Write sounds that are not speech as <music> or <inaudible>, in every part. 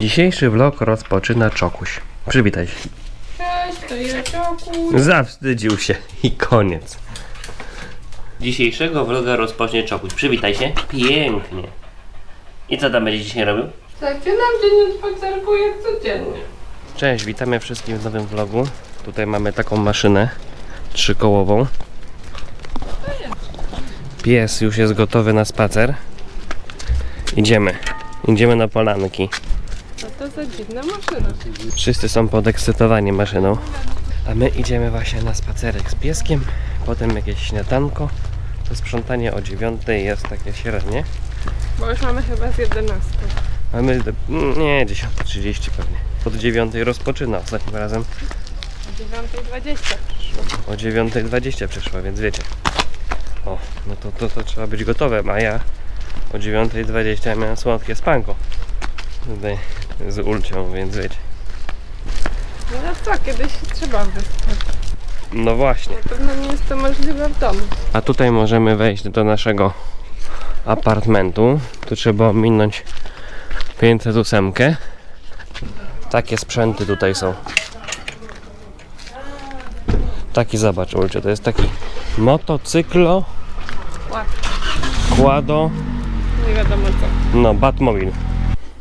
Dzisiejszy vlog rozpoczyna Czokuś. Przywitaj się. Cześć, to ja Czoku. Zawstydził się i koniec. Dzisiejszego vloga rozpocznie Czokuś. Przywitaj się. Pięknie. I co tam będzie dzisiaj robił? Zaczynam dzień od spacerku jak codziennie. Cześć, witamy wszystkich w nowym vlogu. Tutaj mamy taką maszynę trzykołową. Pies już jest gotowy na spacer. Idziemy. Idziemy na polanki. Za dziwna maszyna? Wszyscy są podekscytowani maszyną. A my idziemy właśnie na spacerek z pieskiem. Potem jakieś śniadanko. To sprzątanie o 9 jest takie średnie. Bo już mamy chyba z 11. A my, mm, nie, 10.30 pewnie. Od 9 rozpoczyna ostatnim razem. O 9.20 przyszło. O 9.20 przyszła, więc wiecie. O, no to, to, to trzeba być gotowym, a ja o 9.20 miałem słodkie spanko. Tutaj z ulcią, więc wiecie. No co, kiedyś trzeba wyspać. No właśnie. Na pewno nie jest to możliwe w domu. A tutaj możemy wejść do naszego apartamentu. Tu trzeba ominąć 508. Takie sprzęty tutaj są. Taki zobacz, Ulcio, to jest taki motocyklo, kłado, Nie wiadomo co. no, Batmobil.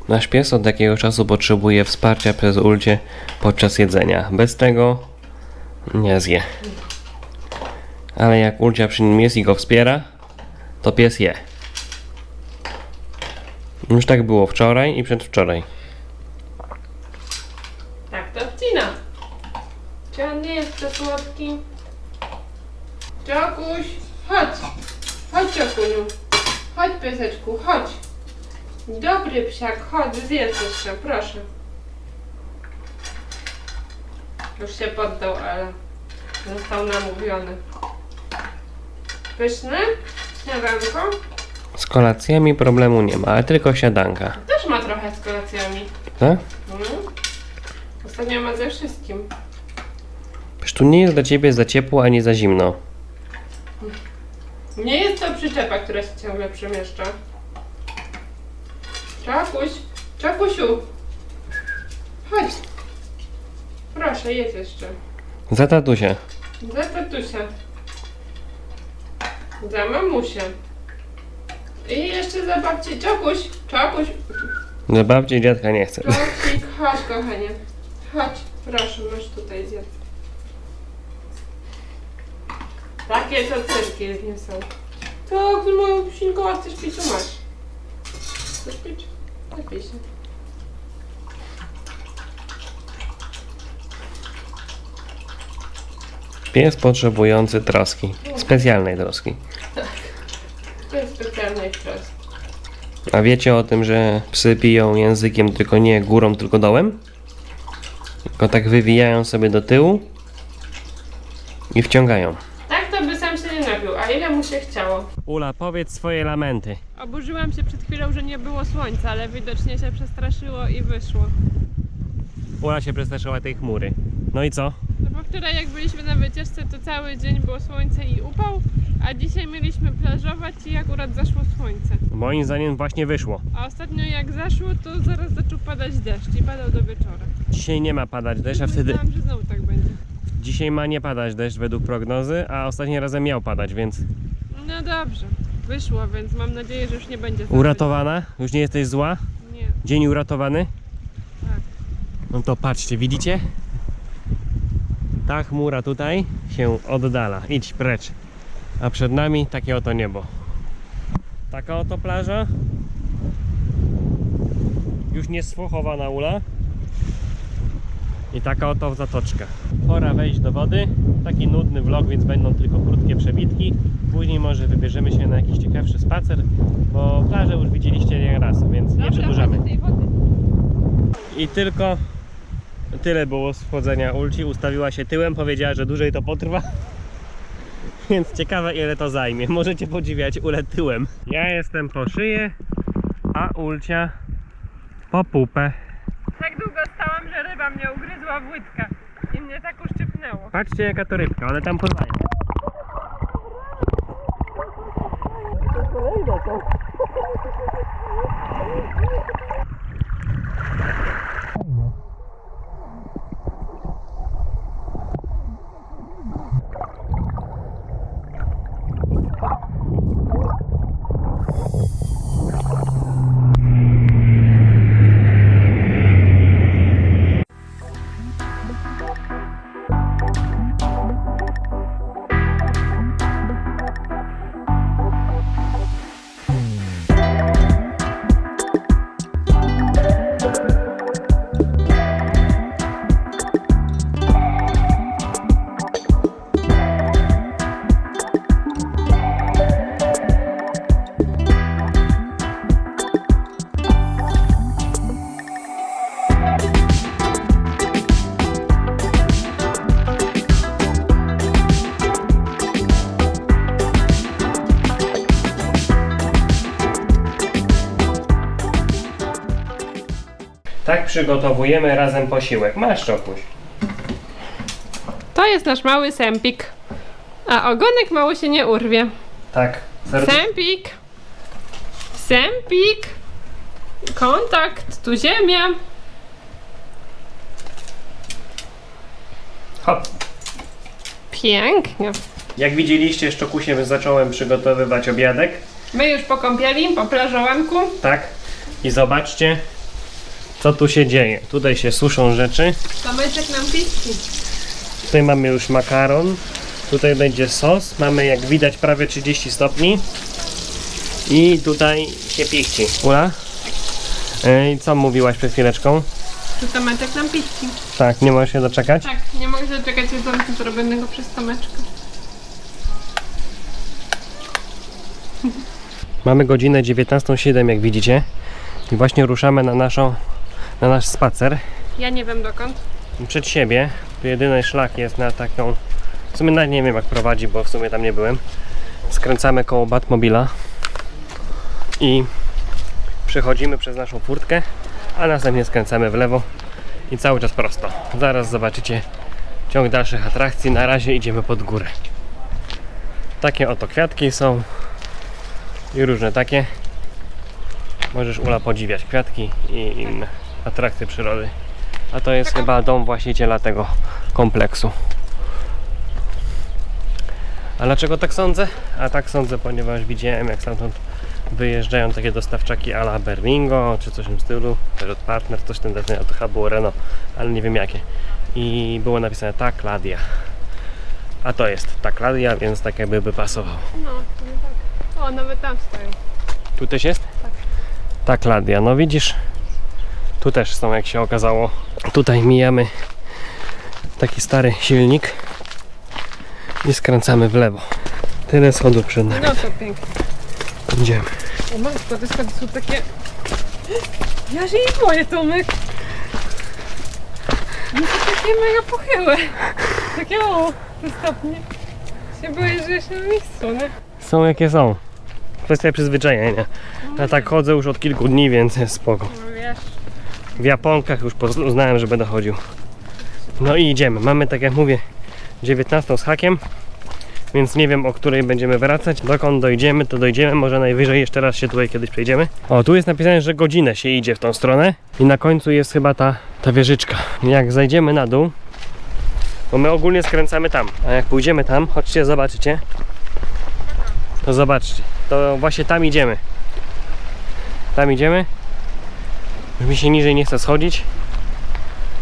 Nasz pies od jakiegoś czasu potrzebuje wsparcia przez Ulcie podczas jedzenia. Bez tego nie zje. Ale jak Ulcia przy nim jest i go wspiera, to pies je. Już tak było wczoraj i przedwczoraj. Tak to wcina. Czy on nie jest za słodki? Czokuś, chodź. Chodź Czokuniu. Chodź pieseczku, chodź. Dobry psiak, chodź, zjedz jeszcze, proszę. Już się poddał, ale został namówiony. Pyszne? Śniadanko? Z kolacjami problemu nie ma, ale tylko siadanka. Też ma trochę z kolacjami. Tak? Mhm. Ostatnio ma ze wszystkim. Przecież tu nie jest dla ciebie za ciepło ani za zimno. Nie jest to przyczepa, która się ciągle przemieszcza. Czakuś, Czakusiu. Chodź. Proszę, jedz jeszcze. Za tatusia. Za tatusia. Za mamusię. I jeszcze za babcię. Czakuś, Czakuś. Za babci i dziadka nie chcę. Chodź kochanie. Chodź, proszę, masz tutaj zjedz. Takie to cyrki nie są. Tak, z moją psinką, a chcesz to masz. Chcesz pić? Napij się. Pies potrzebujący troski. Specjalnej troski. To jest specjalny czas. A wiecie o tym, że psy piją językiem tylko nie górą, tylko dołem? Tylko tak wywijają sobie do tyłu i wciągają. Tak to by sam się nie napił, a ile Ula, powiedz swoje lamenty. Oburzyłam się przed chwilą, że nie było słońca, ale widocznie się przestraszyło i wyszło. Ula się przestraszyła tej chmury. No i co? No bo wczoraj jak byliśmy na wycieczce, to cały dzień było słońce i upał, a dzisiaj mieliśmy plażować i akurat zaszło słońce. Moim zdaniem właśnie wyszło. A ostatnio jak zaszło, to zaraz zaczął padać deszcz i padał do wieczora. Dzisiaj nie ma padać deszcz, a wtedy... Myślałam, że znowu tak będzie. Dzisiaj ma nie padać deszcz według prognozy, a ostatnim razem miał padać, więc... No dobrze, wyszło, więc mam nadzieję, że już nie będzie. Uratowana? Już nie jesteś zła? Nie, Dzień uratowany? tak. No to patrzcie, widzicie? Ta chmura tutaj się oddala. Idź precz. A przed nami takie oto niebo. Taka oto plaża. Już nie sfochowana ula. I taka oto zatoczka. Pora wejść do wody. Taki nudny vlog, więc będą tylko krótkie przebitki. Później może wybierzemy się na jakiś ciekawszy spacer, bo plażę już widzieliście nie raz, więc nie przedłużamy. I tylko tyle było z wchodzenia ulci. Ustawiła się tyłem, powiedziała, że dłużej to potrwa. <laughs> Więc ciekawe ile to zajmie. Możecie podziwiać ulę tyłem. Ja jestem po szyję, a ulcia po pupę. Tak długo stałam, że ryba mnie ugryzła w łydkę i mnie tak uszczypnęło. Patrzcie jaka to rybka, one tam pływają. Przygotowujemy razem posiłek. Masz czokuś. To jest nasz mały sępik. A ogonek mało się nie urwie. Tak. Serdusz... Sępik! Sępik! Kontakt, tu ziemia. Hop. Pięknie. Jak widzieliście, z czokusiem zacząłem przygotowywać obiadek. My już po kąpieli, po plażowanku. Tak. I zobaczcie, co tu się dzieje. Tutaj się suszą rzeczy. Tomeczek nam piski. Tutaj mamy już makaron. Tutaj będzie sos. Mamy jak widać prawie 30 stopni. I tutaj się pichci. Ula? Ej, co mówiłaś przed chwileczką? Tu Tomeczek nam piski. Tak, nie możesz się doczekać? Tak, nie mogę się doczekać jedzonka zrobionego przez Tomeczka. Mamy godzinę 19.07 jak widzicie. I właśnie ruszamy na naszą, na nasz spacer. Ja nie wiem dokąd. Przed siebie. Tu jedyny szlak jest na taką... W sumie nawet nie wiem jak prowadzi, bo w sumie tam nie byłem. Skręcamy koło Batmobila. I przechodzimy przez naszą furtkę, a następnie skręcamy w lewo i cały czas prosto. Zaraz zobaczycie ciąg dalszych atrakcji. Na razie idziemy pod górę. Takie oto kwiatki są i różne takie. Możesz Ula podziwiać kwiatki i inne atrakcje przyrody. A to jest chyba dom właściciela tego kompleksu. A dlaczego tak sądzę? A tak sądzę, ponieważ widziałem jak stamtąd wyjeżdżają takie dostawczaki a la Berlingo czy coś w tym stylu, Perot Partner, coś desenie, a to chyba było Renault, ale nie wiem jakie. I było napisane tak, Ladia. A to jest tak, Ladia, więc tak jakby by pasował. No, to nie tak. O, nawet tam stoją. Tu też jest? Tak. Tak, Ladia. No widzisz, tu też są, jak się okazało. Tutaj mijamy taki stary silnik i skręcamy w lewo. Tyle schodów przed nami. No to pięknie. Idziemy. O matko, te schody są takie... Ja się nie boję, Tomek. One są takie mega pochyłe. Takie o, te stopnie. Się boję, że się na nich sunę. Są jakie są. Kwestia przyzwyczajenia. Ja tak chodzę już od kilku dni, więc jest spoko. No wiesz. W Japonkach już poz- uznałem, że będę chodził. No i idziemy. Mamy, tak jak mówię, 19 z hakiem. Więc nie wiem, o której będziemy wracać. Dokąd dojdziemy, to dojdziemy. Może najwyżej jeszcze raz się tutaj kiedyś przejdziemy. O, tu jest napisane, że godzinę się idzie w tą stronę. I na końcu jest chyba ta, ta wieżyczka. Jak zajdziemy na dół, bo my ogólnie skręcamy tam. A jak pójdziemy tam, chodźcie, zobaczycie. To zobaczcie. To właśnie tam idziemy. Tam idziemy. Mi się niżej nie chce schodzić.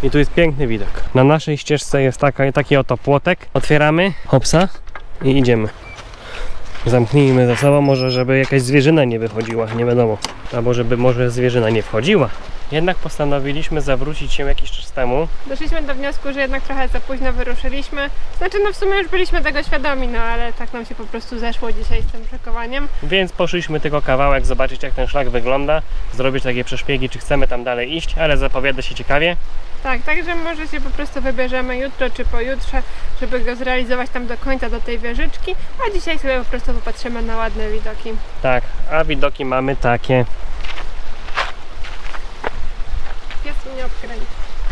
I tu jest piękny widok. Na naszej ścieżce jest taka, taki oto płotek. Otwieramy, hopsa i idziemy. Zamknijmy za sobą, może żeby jakaś zwierzyna nie wychodziła, nie wiadomo. Albo żeby może zwierzyna nie wchodziła. Jednak postanowiliśmy zawrócić się jakiś czas temu. Doszliśmy do wniosku, że jednak trochę za późno wyruszyliśmy. Znaczy, no w sumie już byliśmy tego świadomi, no ale tak nam się po prostu zeszło dzisiaj z tym szykowaniem. Więc poszliśmy tylko kawałek zobaczyć jak ten szlak wygląda, zrobić takie przeszpiegi, czy chcemy tam dalej iść, ale zapowiada się ciekawie. Tak, także może się po prostu wybierzemy jutro czy pojutrze, żeby go zrealizować tam do końca, do tej wieżyczki, a dzisiaj sobie po prostu popatrzymy na ładne widoki. Tak, a widoki mamy takie Mnie obkręci.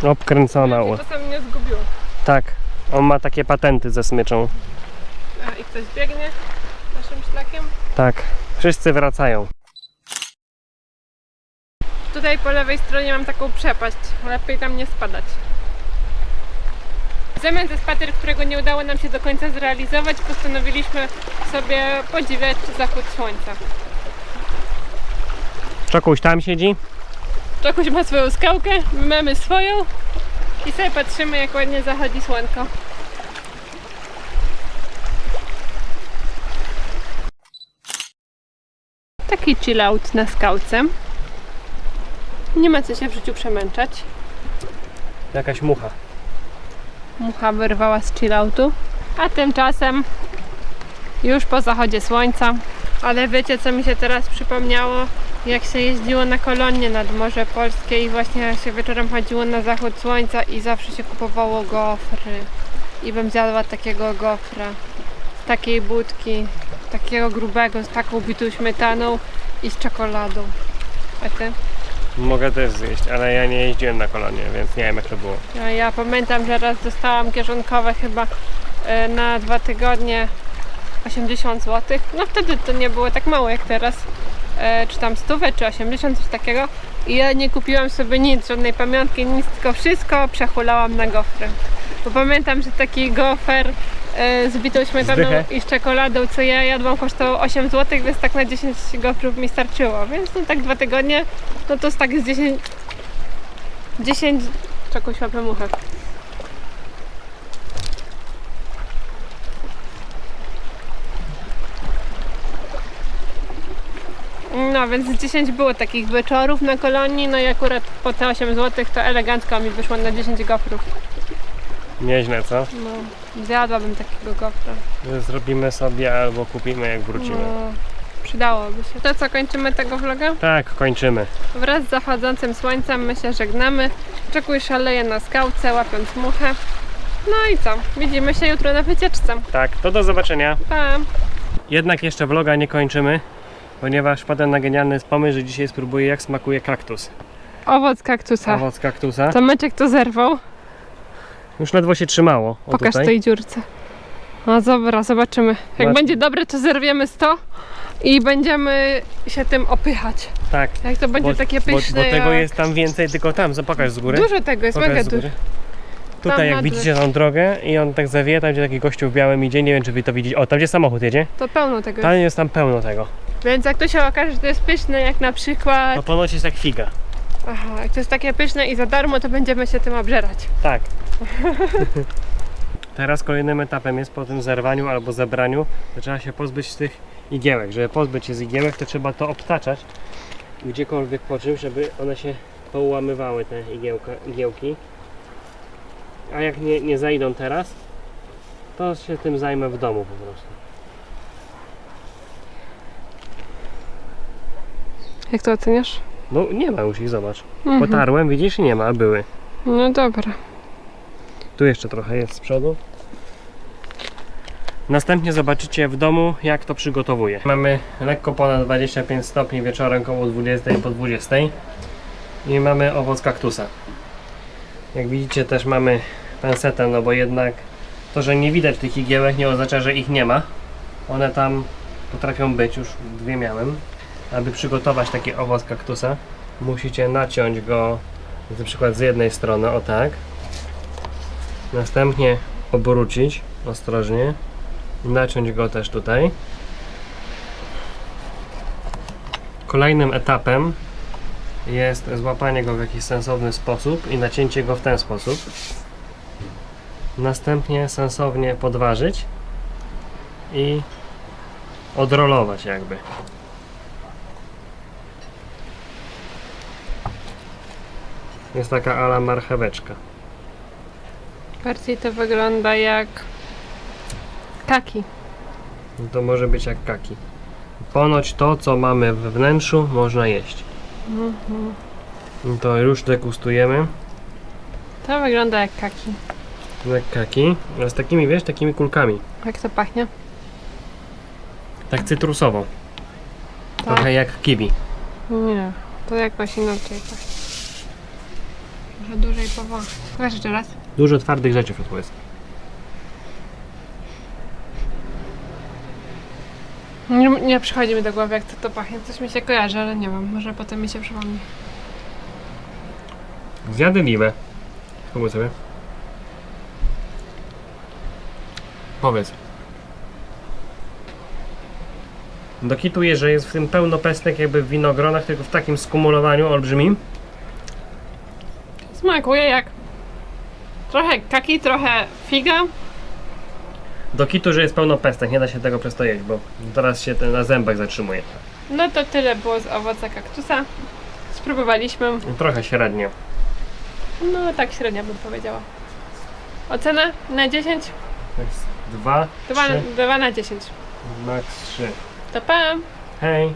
obkręcona. u- Czasem mnie zgubiło. Tak, on ma takie patenty ze smyczą. A i ktoś biegnie naszym szlakiem. Tak, wszyscy wracają. Tutaj po lewej stronie mam taką przepaść. Lepiej tam nie spadać. W zamian za spacer, którego nie udało nam się do końca zrealizować, postanowiliśmy sobie podziwiać zachód słońca. Czokuś tam siedzi. Czokuś ma swoją skałkę, my mamy swoją i sobie patrzymy jak ładnie zachodzi słonko. Taki chill out na skałce. Nie ma co się w życiu przemęczać. Jakaś mucha. Mucha wyrwała z chilloutu. A tymczasem już po zachodzie słońca. Ale wiecie co mi się teraz przypomniało? Jak się jeździło na kolonie nad Morze Polskie i właśnie się wieczorem chodziło na zachód słońca i zawsze się kupowało gofry. I bym zjadła takiego gofra. Z takiej budki, takiego grubego, z taką bitą śmietaną i z czekoladą. A ty? Mogę też zjeść, ale ja nie jeździłem na kolonie, więc nie wiem jak to było. Ja, ja pamiętam, że raz dostałam kieszonkowe chyba e, na dwa tygodnie 80 zł. No wtedy to nie było tak mało jak teraz. E, czy tam stówę, czy 80, coś takiego. I ja nie kupiłam sobie nic, żadnej pamiątki, nic, tylko wszystko przechulałam na gofry. Bo pamiętam, że taki gofer e, z bitą śmietaną i z czekoladą, co ja jadłam, kosztował 8 zł, więc tak na 10 gofrów mi starczyło. Więc no tak dwa tygodnie, no to z tak z 10... 10... Czegoś łapę muchę. No, więc 10 było takich wieczorów na kolonii, no i akurat po te 8 zł to elegancko mi wyszło na 10 gofrów. Nieźle, co? No, zjadłabym takiego gofra. Zrobimy sobie albo kupimy jak wrócimy. No, przydałoby się. To co, kończymy tego vloga? Tak, kończymy. Wraz z zachodzącym słońcem my się żegnamy. Czekuj szaleje na skałce, łapiąc muchę. No i co? Widzimy się jutro na wycieczce. Tak, to do zobaczenia. Pa! Jednak jeszcze vloga nie kończymy, ponieważ wpadłem na genialny pomysł, że dzisiaj spróbuję jak smakuje kaktus. Owoc kaktusa. Owoc kaktusa. To Meczek to zerwał. Już ledwo się trzymało. O, Pokaż tutaj. tej dziurce. No dobra, zobaczymy. Jak będzie dobre, to zerwiemy 100 i będziemy się tym opychać. Tak. Jak to będzie takie bo, pyszne. bo tego jak- jest tam więcej, tylko tam, pokaż z góry. Dużo tego jest, Pokaż mega z dużo. góry. Tam Tutaj na jak dół. widzicie tą drogę i on tak zawija, tam gdzie taki gościu w białym idzie, nie wiem czy wy to widzicie. O, tam gdzie samochód jedzie, To pełno tego tam jest. jest tam pełno tego. Więc jak to się okaże, że to jest pyszne, jak na przykład. No ponoć jest jak figa. Aha, jak to jest takie pyszne i za darmo, to będziemy się tym obżerać. Tak. <laughs> Teraz kolejnym etapem jest po tym zerwaniu albo zebraniu, to trzeba się pozbyć tych igiełek. Żeby pozbyć się z igiełek, to trzeba to obtaczać gdziekolwiek po czymś, żeby one się poułamywały, te igiełka, igiełki. A jak nie, nie zajdą teraz, to się tym zajmę w domu po prostu. Jak to oceniasz? No nie ma już ich, zobacz. Mhm. Potarłem, widzisz, nie ma, były. No dobra. Tu jeszcze trochę jest z przodu. Następnie zobaczycie w domu, jak to przygotowuję. Mamy lekko ponad 25 stopni wieczorem, koło 20 po 20. I mamy owoc kaktusa. Jak widzicie też mamy pensetę, no bo jednak to, że nie widać tych igiełek nie oznacza, że ich nie ma. One tam potrafią być, już dwie miałem. Aby przygotować taki owoc kaktusa, musicie naciąć go na przykład z jednej strony, o tak. Następnie obrócić ostrożnie naciąć go też tutaj. Kolejnym etapem jest złapanie go w jakiś sensowny sposób i nacięcie go w ten sposób. Następnie sensownie podważyć i odrolować jakby. Jest taka ala marcheweczka. Bardziej to wygląda jak kaki. No To może być jak kaki. Ponoć to, co mamy we wnętrzu, można jeść. No To już degustujemy. To wygląda jak kaki. Jak kaki. A z takimi, wiesz, takimi kulkami. Jak to pachnie? Tak cytrusowo. Tak? Trochę jak kiwi. Nie, to jakoś inaczej pachnie. Może dłużej powąchać. Pokaż jeszcze raz. Dużo twardych rzeczy w środku jest. Nie, nie przychodzi mi do głowy, jak to, to pachnie. Coś mi się kojarzy, ale nie wiem. Może potem mi się przypomni. Zjadliwe. Spróbuj sobie. Powiedz. Dokituję, że jest w tym pełno pestek jakby w winogronach, tylko w takim skumulowaniu olbrzymim. Smakuje jak trochę kaki, trochę figa. Do kitu, że jest pełno pestek, nie da się tego przez to jeść, bo teraz się ten na zębach zatrzymuje. No to tyle było z owoca kaktusa. Spróbowaliśmy. Trochę średnio. No tak średnio bym powiedziała. Ocena na 10? To jest dwa, 2, trzy, dwa na 10. max trzy. To pa! Hej!